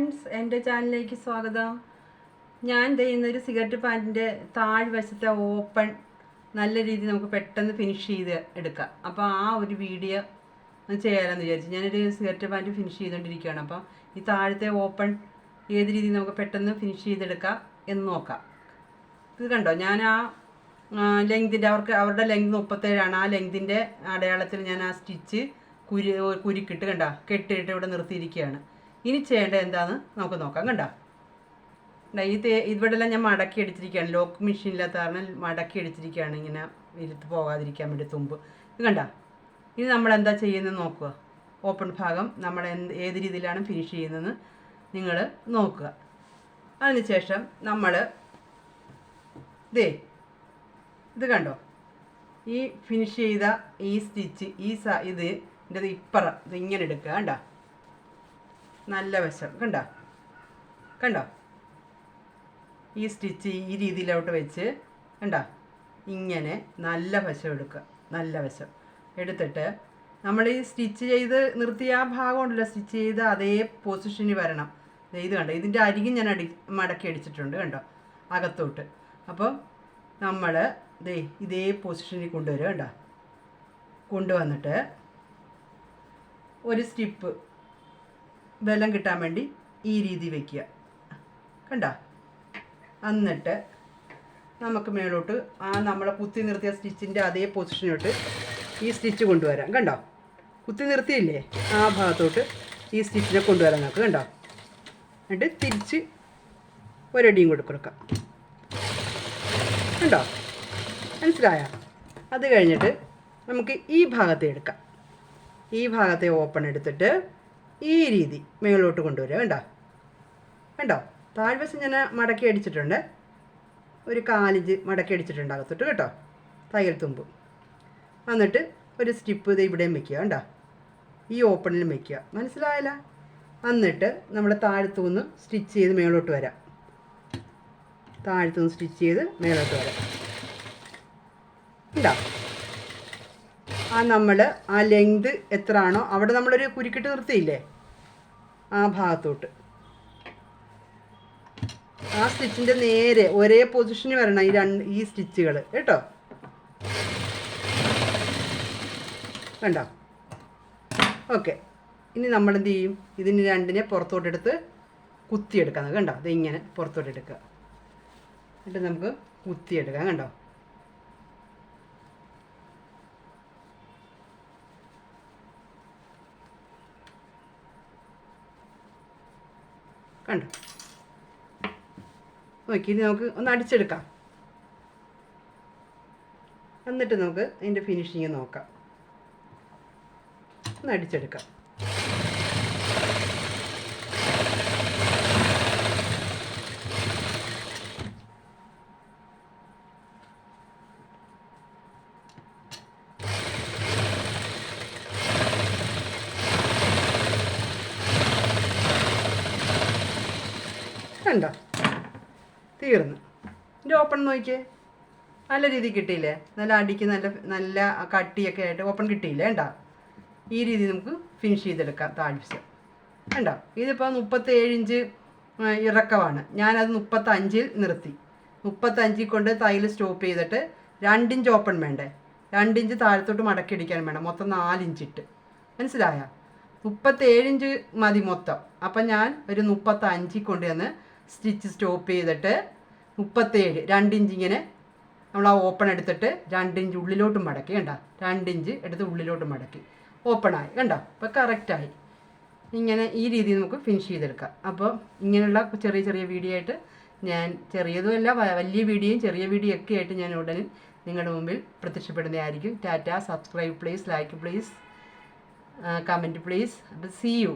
Friends എന്റെ ചാനലിലേക്ക് സ്വാഗതം. ഞാൻ ചെയ്യുന്ന ഒരു സിഗരറ്റ് പാന്റിന്റെ താഴ്വശത്തെ ഓപ്പൺ നല്ല രീതിയിൽ നമുക്ക് പെട്ടെന്ന് ഫിനിഷ് ചെയ്ത് എടുക്കാം. അപ്പോൾ ആ ഒരു വീഡിയോ ചെയ്യാമെന്ന് വിചാരിച്ചു. ഞാനൊരു സിഗരറ്റ് പാന്റ് ഫിനിഷ് ചെയ്തുകൊണ്ടിരിക്കുകയാണ്. അപ്പോൾ ഈ താഴത്തെ ഓപ്പൺ ഏത് രീതിയിൽ നമുക്ക് പെട്ടെന്ന് ഫിനിഷ് ചെയ്തെടുക്കാം എന്ന് നോക്കാം. ഇത് കണ്ടോ? ഞാൻ ആ ലെങ്തിന്റെ അവർക്ക് അവരുടെ ലെങ്ത് മുപ്പത്തേഴാണ്. ആ ലെങ്തിന്റെ അടയാളത്തിൽ ഞാൻ ആ സ്റ്റിച്ച് കുരു കുരുക്കിട്ട് കണ്ട? കെട്ടിയിട്ട് ഇവിടെ നിർത്തിയിരിക്കുകയാണ്. ഇനി ചെയ്യേണ്ടത് എന്താണെന്ന് നമുക്ക് നോക്കാം കണ്ട? ഈ തേ ഇവിടെല്ലാം ഞാൻ മടക്കി അടിച്ചിരിക്കുകയാണ്. ലോക്ക് മെഷീനില്ലാത്ത കാരണം മടക്കി അടിച്ചിരിക്കുകയാണ്. ഇങ്ങനെ ഇരുത്ത് പോകാതിരിക്കാൻ വേണ്ടി തുമ്പ്. കണ്ട? ഇനി നമ്മൾ എന്താ ചെയ്യുന്നത് നോക്കുക. ഓപ്പൺ ഭാഗം നമ്മൾ എന്ത് ഏത് രീതിയിലാണ് ഫിനിഷ് ചെയ്യുന്നതെന്ന് നിങ്ങൾ നോക്കുക. അതിനുശേഷം നമ്മൾ ദേ ഇത് കണ്ടോ? ഈ ഫിനിഷ് ചെയ്ത ഈ സ്റ്റിച്ച് ഈ സ ഇത് ഇപ്പറം ഇത് ഇങ്ങനെ എടുക്കുക കണ്ടോ? നല്ല വശം കണ്ടോ? കണ്ടോ? ഈ സ്റ്റിച്ച് ഈ രീതിയിലോട്ട് വെച്ച് കണ്ടോ? ഇങ്ങനെ നല്ല വശം എടുക്കുക. നല്ല വശം എടുത്തിട്ട് നമ്മൾ ഈ സ്റ്റിച്ച് ചെയ്ത് നിർത്തിയ ആ ഭാഗം ഉണ്ടല്ലോ സ്റ്റിച്ച് ചെയ്ത് അതേ പൊസിഷനിൽ വരണം. ഇത് കണ്ടോ? ഇതിന്റെ അരികും ഞാൻ അടി മടക്കി അടിച്ചിട്ടുണ്ട് കണ്ടോ? അകത്തോട്ട്. അപ്പോൾ നമ്മൾ ദേ ഇതേ പൊസിഷനിൽ കൊണ്ടുവരിക കണ്ടോ? കൊണ്ടുവന്നിട്ട് ഒരു സ്റ്റിപ്പ് ബലം കിട്ടാൻ വേണ്ടി ഈ രീതി വയ്ക്കുക കണ്ട? എന്നിട്ട് നമുക്ക് മേലോട്ട് ആ നമ്മളെ കുത്തി നിർത്തിയ സ്റ്റിച്ചിന്റെ അതേ പൊസിഷനിലോട്ട് ഈ സ്റ്റിച്ച് കൊണ്ടുവരാം. കണ്ടോ? കുത്തി നിർത്തിയില്ലേ? ആ ഭാഗത്തോട്ട് ഈ സ്റ്റിച്ചിനെ കൊണ്ടുവരാൻ നമുക്ക്. കണ്ടോ? എന്നിട്ട് തിരിച്ച് ഒരടിയും കൂടെ കൊടുക്കാം. കണ്ടോ? മനസ്സിലായ? അത് കഴിഞ്ഞിട്ട് നമുക്ക് ഈ ഭാഗത്തെ എടുക്കാം. ഈ ഭാഗത്തെ ഓപ്പൺ എടുത്തിട്ട് ഈ രീതി മേലോട്ട് കൊണ്ടുവരിക. കണ്ടോ? വേണ്ടോ താഴ്വശം ഞാൻ മടക്കി അടിച്ചിട്ടുണ്ട്. ഒരു കാലിഞ്ച് മടക്കി അടിച്ചിട്ടുണ്ട് അകത്തോട്ട് കേട്ടോ. തയ്യൽ തുമ്പ്. എന്നിട്ട് ഒരു സ്റ്റിപ്പ് ഇത് ഇവിടെയും വെക്കുക. കണ്ടോ? ഈ ഓപ്പണിലും വെക്കുക. മനസ്സിലായല്ല? എന്നിട്ട് നമ്മൾ താഴത്തുനിന്ന് സ്റ്റിച്ച് ചെയ്ത് മേലോട്ട് വരാം. താഴത്തുനിന്ന് സ്റ്റിച്ച് ചെയ്ത് മേലോട്ട് വരാം. ഉണ്ടോ ആ നമ്മൾ ആ ലെങ്ത് എത്ര ആണോ അവിടെ നമ്മളൊരു കുരുക്കിട്ട് നിർത്തിയില്ലേ? ആ ഭാഗത്തോട്ട്. ആ സ്റ്റിച്ചിന്റെ നേരെ ഒരേ പൊസിഷന് വരണം ഈ രണ്ട് ഈ സ്റ്റിച്ചുകൾ കേട്ടോ? കണ്ടോ? ഓക്കെ. ഇനി നമ്മൾ എന്ത് ചെയ്യും? ഇതിന് രണ്ടിനെ പുറത്തോട്ടെടുത്ത് കുത്തിയെടുക്കാം. കണ്ടോ? ഇതിങ്ങനെ പുറത്തോട്ടെടുക്കുക. എന്നിട്ട് നമുക്ക് കുത്തിയെടുക്കാം. കണ്ടോ? കണ്ടോ? നോക്കി ഇനി നമുക്ക് ഒന്ന് അടിച്ചെടുക്കാം. എന്നിട്ട് നമുക്ക് അതിന്റെ ഫിനിഷിങ് നോക്കാം. ഒന്ന് അടിച്ചെടുക്കാം. കണ്ടോ? തീർന്നു. ഇതിന്റെ ഓപ്പൺ നോക്കിയേ. നല്ല രീതിയിൽ കിട്ടിയില്ലേ? നല്ല അടിക്ക് നല്ല നല്ല കട്ടിയൊക്കെ ആയിട്ട് ഓപ്പൺ കിട്ടിയില്ലേ? കണ്ടോ? ഈ രീതി നമുക്ക് ഫിനിഷ് ചെയ്തെടുക്കാം താഴ്ച കണ്ടോ? ഇതിപ്പോൾ മുപ്പത്തേഴ് ഇഞ്ച് ഇറക്കമാണ്. ഞാനത് മുപ്പത്തഞ്ചിൽ നിർത്തി. മുപ്പത്തഞ്ചിൽ കൊണ്ട് തൈൽ സ്റ്റോപ്പ് ചെയ്തിട്ട് രണ്ടിഞ്ച് ഓപ്പൺ വേണ്ടേ? രണ്ടിഞ്ച് താഴത്തോട്ട് മടക്കി അടിക്കാൻ വേണം. മൊത്തം നാലിഞ്ചിട്ട് മനസ്സിലായ? മുപ്പത്തേഴ് ഇഞ്ച് മതി മൊത്തം. അപ്പം ഞാൻ ഒരു മുപ്പത്തഞ്ചിൽ കൊണ്ടുവന്ന് സ്റ്റിച്ച് സ്റ്റോപ്പ് ചെയ്തിട്ട് മുപ്പത്തേഴ് രണ്ടിഞ്ച് ഇങ്ങനെ നമ്മൾ ആ ഓപ്പൺ എടുത്തിട്ട് രണ്ടിഞ്ച് ഉള്ളിലോട്ട് മടക്കി കണ്ട? രണ്ടിഞ്ച് എടുത്ത് ഉള്ളിലോട്ട് മടക്കി. ഓപ്പണായി കണ്ടോ? അപ്പോൾ കറക്റ്റായി ഇങ്ങനെ ഈ രീതിയിൽ നമുക്ക് ഫിനിഷ് ചെയ്തെടുക്കാം. അപ്പോൾ ഇങ്ങനെയുള്ള ചെറിയ ചെറിയ വീഡിയോ ആയിട്ട് ഞാൻ ചെറിയതുമല്ല വലിയ വീഡിയോയും ചെറിയ വീഡിയോ ഒക്കെ ആയിട്ട് ഞാൻ ഉടനെ നിങ്ങളുടെ മുമ്പിൽ പ്രത്യക്ഷപ്പെടുന്നതായിരിക്കും. Tata subscribe please like please comment please അപ്പോൾ സി യു